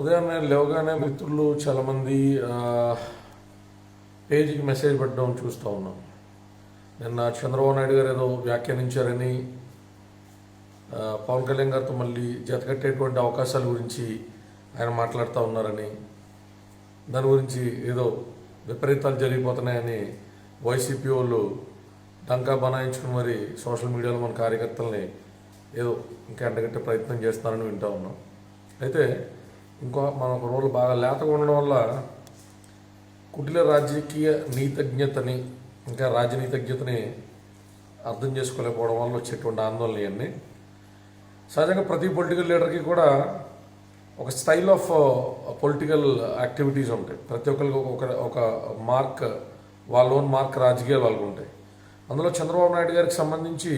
ఉదయాన్నే లేవగానే మిత్రులు చాలామంది పేజీకి మెసేజ్ పెట్టడం చూస్తూ ఉన్నాం. నిన్న చంద్రబాబు నాయుడు గారు ఏదో వ్యాఖ్యానించారని పవన్ కళ్యాణ్ గారితో మళ్ళీ జతకట్టేటువంటి అవకాశాల గురించి ఆయన మాట్లాడుతూ ఉన్నారని దాని గురించి ఏదో విపరీతాలు జరిగిపోతున్నాయని వైసీపీ వాళ్ళు డంకా బనాయించుకుని మరి సోషల్ మీడియాలో మన కార్యకర్తల్ని ఏదో ఇంకా ఎండగట్టే ప్రయత్నం చేస్తారని వింటూ ఉన్నాం. అయితే ఇంకో మనం ఒక రోజు బాగా లేతగా ఉండడం వల్ల కుటిల రాజకీయ నీతజ్ఞతని ఇంకా రాజనీతజ్ఞతని అర్థం చేసుకోలేకపోవడం వల్ల వచ్చేటువంటి ఆందోళన ఇవన్నీ. సహజంగా ప్రతి పొలిటికల్ లీడర్కి కూడా ఒక స్టైల్ ఆఫ్ పొలిటికల్ యాక్టివిటీస్ ఉంటాయి. ప్రతి ఒక్కరికి ఒక ఒక మార్క్ వాళ్ళ ఓన్ మార్క్ రాజకీయాలు వాళ్ళకు ఉంటాయి. అందులో చంద్రబాబు నాయుడు గారికి సంబంధించి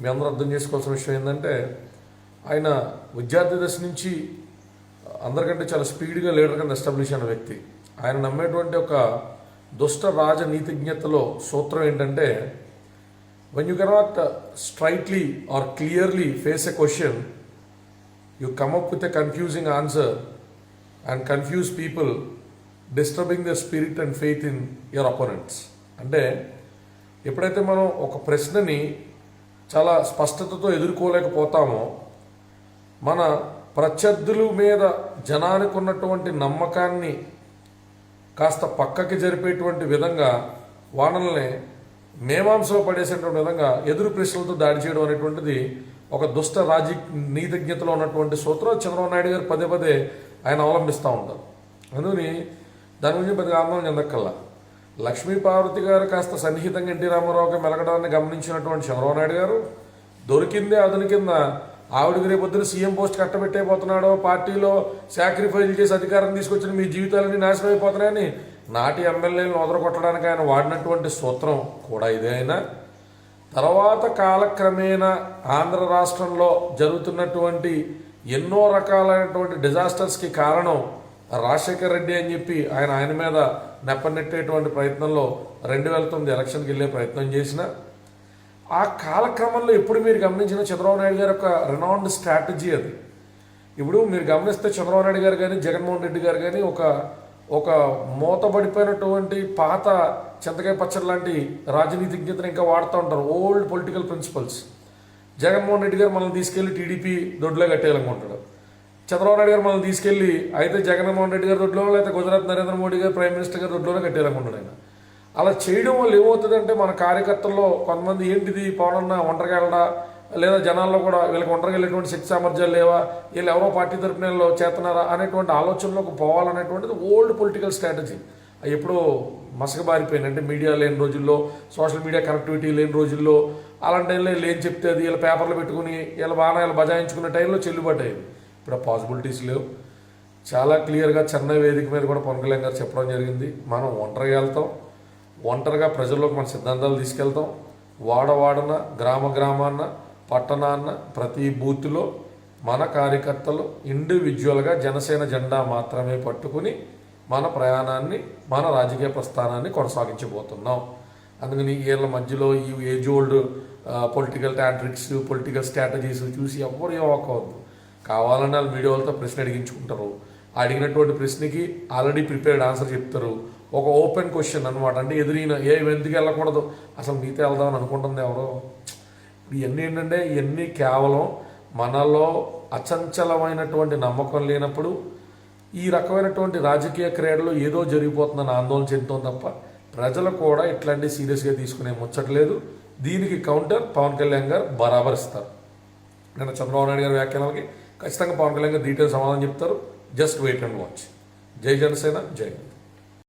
మీ అందరూ అర్థం చేసుకోవాల్సిన విషయం ఏంటంటే ఆయన విద్యార్థి దశ నుంచి అందరికంటే చాలా స్పీడ్గా లీడర్ కింద ఎస్టాబ్లిష్ అయిన వ్యక్తి. ఆయన నమ్మేటువంటి ఒక దుష్ట రాజనీతిజ్ఞతలో సూత్రం ఏంటంటే when you cannot straightly or clearly face a question you come up with a confusing answer and confuse people disturbing the spirit and faith in your opponents అంటే ఎప్పుడైతే మనం ఒక ప్రశ్నని చాలా స్పష్టతతో ఎదుర్కోలేకపోతామో మన ప్రత్యర్థుల మీద జనానికి ఉన్నటువంటి నమ్మకాన్ని కాస్త పక్కకి జరిపేటువంటి విధంగా వానల్ని మేమాంసలో పడేసేటువంటి విధంగా ఎదురు ప్రశ్నలతో దాడి చేయడం అనేటువంటిది ఒక దుష్ట రాజీ నీతిజ్ఞతలో ఉన్నటువంటి సూత్రం. చంద్రబాబు నాయుడు గారు పదే పదే ఆయన అవలంబిస్తూ ఉంటారు. అందుకని దాని గురించి పెద్దగా ఆందోళన చెందక్కల్లా లక్ష్మీ పార్వతి గారు కాస్త సన్నిహితంగా ఎన్టీ రామారావుకి మెలగడాన్ని గమనించినటువంటి చంద్రబాబు నాయుడు గారు దొరికిందే అదుని కింద ఆవిడకి రేపొద్దున సీఎం పోస్ట్ కట్టబెట్టేపోతున్నాడో పార్టీలో సాక్రిఫైస్ చేసి అధికారం తీసుకొచ్చిన మీ జీవితాలన్నీ నాశనం అయిపోతున్నాయని నాటి ఎమ్మెల్యేలను వదలగొట్టడానికి ఆయన వాడినటువంటి సూత్రం కూడా ఇదే అయినా. తర్వాత కాలక్రమేణా ఆంధ్ర రాష్ట్రంలో జరుగుతున్నటువంటి ఎన్నో రకాలైనటువంటి డిజాస్టర్స్కి కారణం రాజశేఖర్ రెడ్డి అని చెప్పి ఆయన ఆయన మీద నెప్పనెట్టేటువంటి ప్రయత్నంలో రెండు వేల తొమ్మిది ఎలక్షన్కి వెళ్ళే ప్రయత్నం చేసిన ఆ కాలక్రమంలో ఎప్పుడు మీరు గమనించిన చంద్రబాబు నాయుడు గారి యొక్క రెనౌండ్ స్ట్రాటజీ అది. ఇప్పుడు మీరు గమనిస్తే చంద్రబాబు నాయుడు గారు కానీ జగన్మోహన్ రెడ్డి గారు కానీ ఒక ఒక మూతబడిపోయినటువంటి పాత చింతకాయ పచ్చడి లాంటి రాజనీతిజ్ఞతను ఇంకా వాడుతూ ఉంటారు. Old political principles Jaganmohan Reddy గారు మనల్ని తీసుకెళ్ళి టీడీపీ దొడ్లో కట్టేయాలనుకుంటాడు చంద్రబాబు నాయుడు గారు మనల్ని తీసుకెళ్ళి అయితే జగన్మోహన్ రెడ్డి గారు దొడ్లో లేకపోతే గుజరాత్ నరేంద్ర మోడీ గారు ప్రైమ్ మినిస్టర్ గారు దొడ్లోనే కట్టేయాలనుకుంటాడు ఆయన. అలా చేయడం వల్ల ఏమవుతుందంటే మన కార్యకర్తల్లో కొంతమంది ఏంటిది పవన్ అన్న లేదా జనాల్లో కూడా వీళ్ళకి ఒంటరిగెళ్ళేటువంటి శక్తి సామర్థ్యాలు లేవా? వీళ్ళు ఎవరో పార్టీ తరపున వీళ్ళు చేస్తున్నారా? అనేటువంటి ఆలోచనలోకి పోవాలనేటువంటిది ఓల్డ్ పొలిటికల్ స్ట్రాటజీ ఎప్పుడో మసకబారిపోయింది అంటే మీడియా లేని రోజుల్లో సోషల్ మీడియా కనెక్టివిటీ లేని రోజుల్లో అలాంటి టైంలో వీళ్ళు ఏం చెప్తే అది వీళ్ళ పేపర్లు పెట్టుకుని వీళ్ళ బాణాలు బజాయించుకునే టైంలో చెల్లుబాటు అయ్యేది ఇప్పుడు ఆ పాసిబిలిటీస్ లేవు. చాలా క్లియర్గా చెన్నై వేదిక మీద కూడా పవన్ కళ్యాణ్ గారు చెప్పడం జరిగింది. మనం ఒంటరిగా వెళ్తాం. ఒంటరిగా ప్రజల్లోకి మన సిద్ధాంతాలు తీసుకెళ్తాం. వాడవాడన గ్రామ గ్రామాన్న పట్టణాన్న ప్రతి బూత్లో మన కార్యకర్తలు ఇండివిజువల్గా జనసేన జెండా మాత్రమే పట్టుకుని మన ప్రయాణాన్ని మన రాజకీయ ప్రస్థానాన్ని కొనసాగించబోతున్నాం. అందుకని వీళ్ళ మధ్యలో ఈ age old political tantrics political strategies చూసి ఎవ్వరు ఏమక్కవద్దు కావాలని వాళ్ళు మీడియా వాళ్ళతో ప్రశ్న అడిగించుకుంటారు. అడిగినటువంటి ప్రశ్నకి ఆల్రెడీ ప్రిపేర్డ్ ఆన్సర్ చెప్తారు. ఒక ఓపెన్ క్వశ్చన్ అనమాట అంటే ఎదురైన ఏ ఎందుకు వెళ్ళకూడదు. అసలు మీతో వెళ్దామని అనుకుంటుంది ఎవరో. ఇప్పుడు ఇవన్నీ ఏంటంటే ఇవన్నీ కేవలం మనలో అచంచలమైనటువంటి నమ్మకం లేనప్పుడు ఈ రకమైనటువంటి రాజకీయ క్రీడలు ఏదో జరిగిపోతుందని ఆందోళన చెందుతాం తప్ప ప్రజలు కూడా ఇట్లాంటి సీరియస్గా తీసుకునే ముచ్చట్లేదు దీనికి కౌంటర్ పవన్ కళ్యాణ్ గారు బరాబర్ ఇస్తారు నిన్న చంద్రబాబు నాయుడు గారి వ్యాఖ్యానాలకి ఖచ్చితంగా పవన్ కళ్యాణ్ గారు డీటెయిల్ సమాధానం చెప్తారు. Just wait and watch. జై జనసేన జై హింద్.